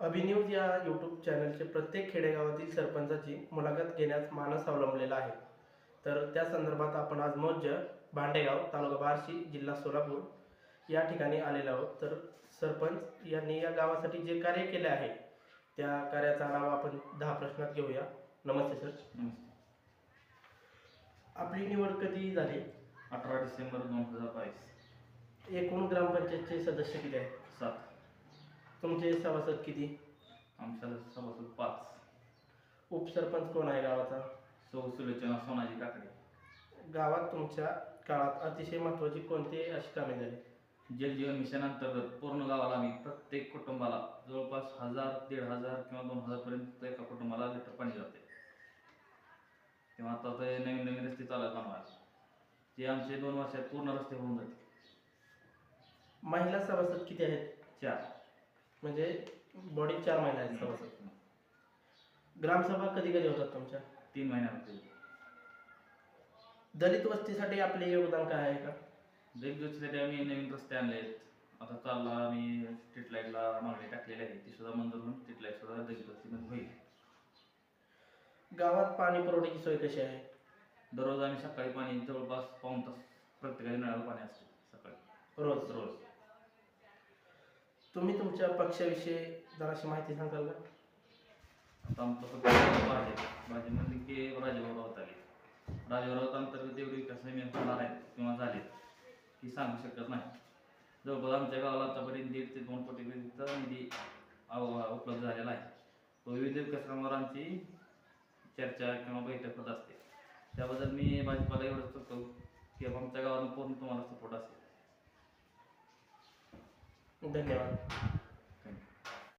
अभिन्यूज या यूट्यूब चॅनलचे प्रत्येक खेडेगावातील सरपंचाची मुलाखत घेण्यास मानस अवलंबलेला आहे. तर त्या संदर्भात आपण आज मौज्य भांडेगाव तालुका बार्शी जिल्हा सोलापूर या ठिकाणी आलेलो आहोत. तर सरपंच यांनी या गावासाठी जे कार्य केले आहे त्या कार्याचा आढावा आपण दहा प्रश्नात घेऊया. नमस्ते सर. आपली निवड कधी झाली? अठरा डिसेंबर दोन हजार बावीस. एकूण ग्रामपंचायतचे सदस्य किती आहेत? सात. तुमचे सभासद किती? आमच्या सभासद पाच. उपसरपंच कोण आहे गावाचा? सौ सुलोचना सोनाजी काकडे. गावात तुमच्या काळात अतिशय महत्त्वाची कोणती अशी कामे झाली? जल जीवन मिशन अंतर्गत पूर्ण गावाला आम्ही प्रत्येक कुटुंबाला जवळपास हजार दीड हजार किंवा दोन हजार पर्यंत एका कुटुंबाला लिटर पाणी जाते. तेव्हा आता ते नवीन नवीन रस्ते चालत बनवायला ते आमचे दोन वर्षात पूर्ण रस्ते होऊन जाते महिला सभासद किती आहेत? चार. म्हणजे बॉडी चार महिला आहेत सभासद ग्रामसभा कधी कधी होतात तुमच्या? तीन महिन्यामध्ये दलित वस्तीसाठी आपले योगदान काय आहे का? दिग्गजसाठी आम्ही नवीन रस्ते आणले आहेत. आता चालला आम्ही स्ट्रीट लाईटला मागणी टाकलेली आहे. ती सुद्धा मंजूर होऊन स्ट्रीट लाइट सुद्धा दिग्गजमध्ये होईल. गावात पाणी पुरवठ्याची सोय कशी आहे? दररोज आम्ही सकाळी पाणी जवळपास पाऊन तास प्रत्येकाच्या नळाला पाणी असते सकाळी. रोज? रोज. तुम्ही तुमच्या पक्षाविषयी जराशी माहिती सांगाल का? आता आमचं पक्ष भाजप भाजप म्हणजे की राजेभाऊ राऊत आले राजेभाऊ राऊत अंतर्गत एवढे विकास मी होणार आहेत किंवा झाले की सांगू शकत नाही. जवळपास आमच्या गावाला आतापर्यंत दीड ते दोन कोटी रुपयेचा निधी अव- उपलब्ध झालेला आहे. तो विविध विकास कामावर आमची चर्चा किंवा बैठक होत असते. त्याबद्दल मी भाजपाला एवढंच करतो की आमच्या गावाला पूर्ण तुम्हाला सपोर्ट असेल. धन्यवाद